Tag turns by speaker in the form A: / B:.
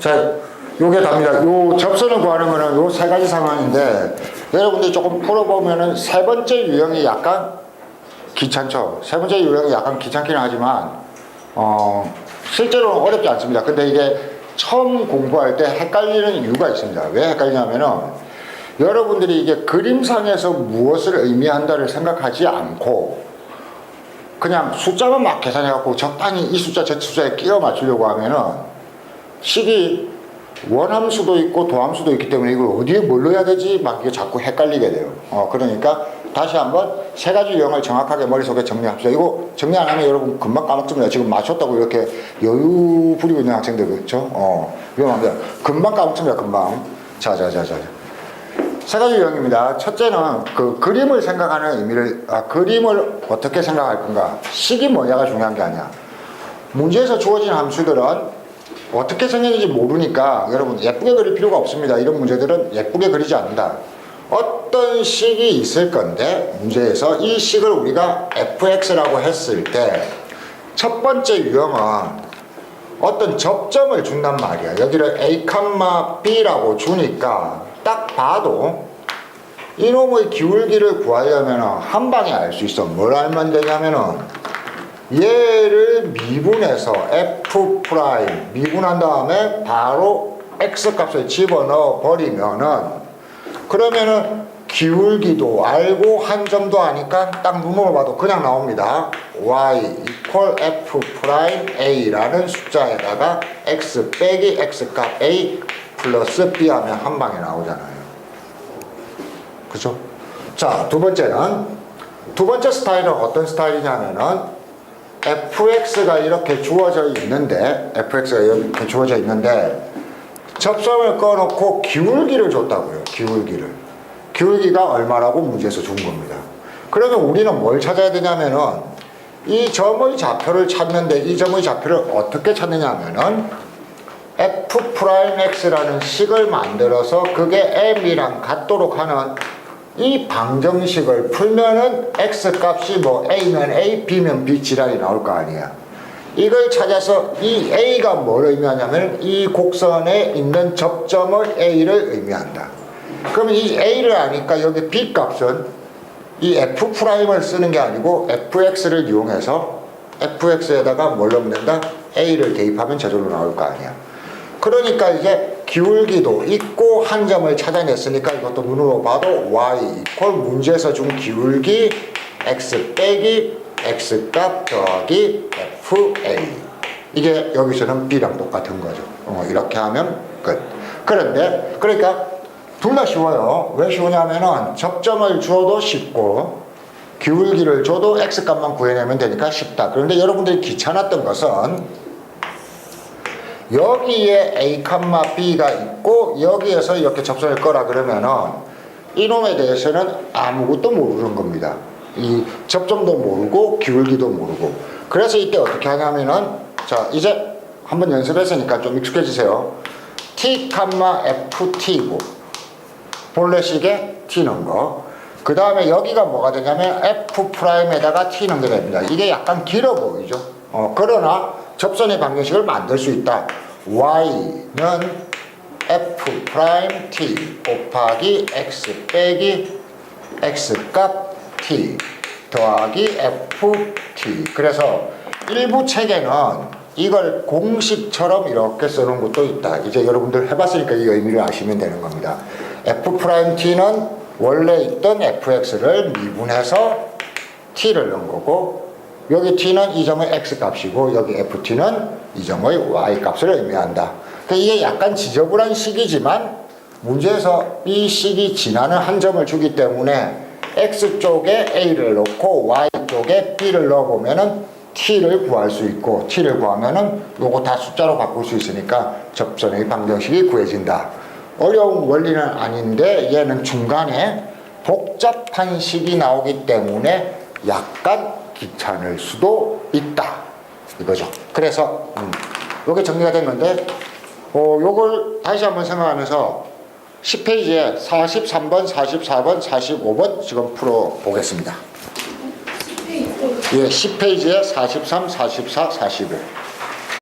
A: 자, 요게 답니다. 요 접선을 구하는 거는 요 세 가지 상황인데 여러분들이 조금 풀어보면은 세 번째 유형이 약간 귀찮죠. 세 번째 유형이 약간 귀찮기는 하지만 어, 실제로는 어렵지 않습니다. 근데 이게 처음 공부할 때 헷갈리는 이유가 있습니다. 왜 헷갈리냐면은 여러분들이 이게 그림상에서 무엇을 의미한다를 생각하지 않고 그냥 숫자만 막 계산해갖고 적당히 이 숫자 저 숫자에 끼워 맞추려고 하면은 식이 원함수도 있고 도함수도 있기 때문에 이걸 어디에 뭘 넣어야 되지? 막 이게 자꾸 헷갈리게 돼요. 어, 그러니까 다시 한번 세 가지 유형을 정확하게 머릿속에 정리합시다. 이거 정리 안 하면 여러분 금방 까먹습니다. 지금 맞췄다고 이렇게 여유 부리고 있는 학생들 그렇죠? 어, 위험합니다. 금방 까먹습니다. 금방. 자, 자, 자, 자. 세 가지 유형입니다. 첫째는 그 그림을 생각하는 의미를, 아, 그림을 어떻게 생각할 건가. 식이 뭐냐가 중요한 게 아니야. 문제에서 주어진 함수들은 어떻게 생겼는지 모르니까 여러분 예쁘게 그릴 필요가 없습니다. 이런 문제들은 예쁘게 그리지 않는다. 어떤 식이 있을 건데 문제에서 이 식을 우리가 fx라고 했을 때 첫 번째 유형은 어떤 접점을 준단 말이야. 여기를 a, b라고 주니까 딱 봐도 이놈의 기울기를 구하려면 한 방에 알 수 있어. 뭘 알면 되냐면은 얘를 미분해서 f 프라임 미분한 다음에 바로 x 값을 집어넣어 버리면은 그러면은 기울기도 알고 한 점도 아니까 딱 눈으로 봐도 그냥 나옵니다. y equal f 프라임 a라는 숫자에다가 x 빼기 x 값 a 플러스 b 하면 한 방에 나오잖아요. 그죠? 자, 두 번째는 두 번째 스타일은 어떤 스타일이냐면은 fx가 이렇게 주어져 있는데 fx가 이렇게 주어져 있는데 접선을 꺼놓고 기울기를 줬다고요. 기울기를. 기울기가 얼마라고 문제에서 준 겁니다. 그러면 우리는 뭘 찾아야 되냐면은 이 점의 좌표를 찾는데 이 점의 좌표를 어떻게 찾느냐 하면은 f 프라임 x라는 식을 만들어서 그게 m이랑 같도록 하는 이 방정식을 풀면은 x 값이 뭐 a면 a, b면 b 지랄이 나올 거 아니야. 이걸 찾아서 이 a가 뭘 의미하냐면 이 곡선에 있는 접점을 a를 의미한다. 그러면 이 a를 아니까 여기 b 값은 이 f 프라임을 쓰는 게 아니고 fx를 이용해서 fx에다가 뭘 된다? a를 대입하면 저절로 나올 거 아니야. 그러니까 이제 기울기도 있고 한 점을 찾아냈으니까 이것도 눈으로 봐도 y 이퀄 문제에서 준 기울기 x 빼기 x 값 더하기 fa 이게 여기서는 b랑 똑같은 거죠. 어, 이렇게 하면 끝. 그런데 그러니까 둘 다 쉬워요. 왜 쉬우냐면은 접점을 줘도 쉽고 기울기를 줘도 x 값만 구해내면 되니까 쉽다. 그런데 여러분들이 귀찮았던 것은 여기에 A, B가 있고 여기에서 이렇게 접선을 거라 그러면은 이놈에 대해서는 아무것도 모르는 겁니다. 이 접점도 모르고 기울기도 모르고 그래서 이때 어떻게 하냐면은 자 이제 한번 연습했으니까 좀 익숙해지세요. T, FT고 본래식에 T 넣은 거. 그 다음에 여기가 뭐가 되냐면 F 프라임에다가 T 넣는 게 됩니다. 이게 약간 길어 보이죠? 어, 그러나 접선의 방정식을 만들 수 있다. Y는 F 프라임 T 곱하기 X 빼기 X 값 T 더하기 FT. 그래서 일부 책에는 이걸 공식처럼 이렇게 쓰는 것도 있다. 이제 여러분들 해봤으니까 이 의미를 아시면 되는 겁니다. F 프라임 T는 원래 있던 FX를 미분해서 T를 넣은 거고 여기 T는 이 점의 X 값이고 여기 FT는 이 점의 Y 값을 의미한다. 그러니까 이게 약간 지저분한 식이지만 문제에서 이 식이 지나는 한 점을 주기 때문에 X 쪽에 A를 넣고 Y 쪽에 B를 넣어보면은 T를 구할 수 있고 T를 구하면은 요거 다 숫자로 바꿀 수 있으니까 접선의 방정식이 구해진다. 어려운 원리는 아닌데 얘는 중간에 복잡한 식이 나오기 때문에 약간 귀찮을 수도 있다. 이거죠. 그래서 음, 요게 정리가 됐는데 어, 요걸 다시 한번 생각하면서 10페이지에 43번, 44번, 45번 지금 풀어 보겠습니다. 예, 10페이지에 43, 44, 45.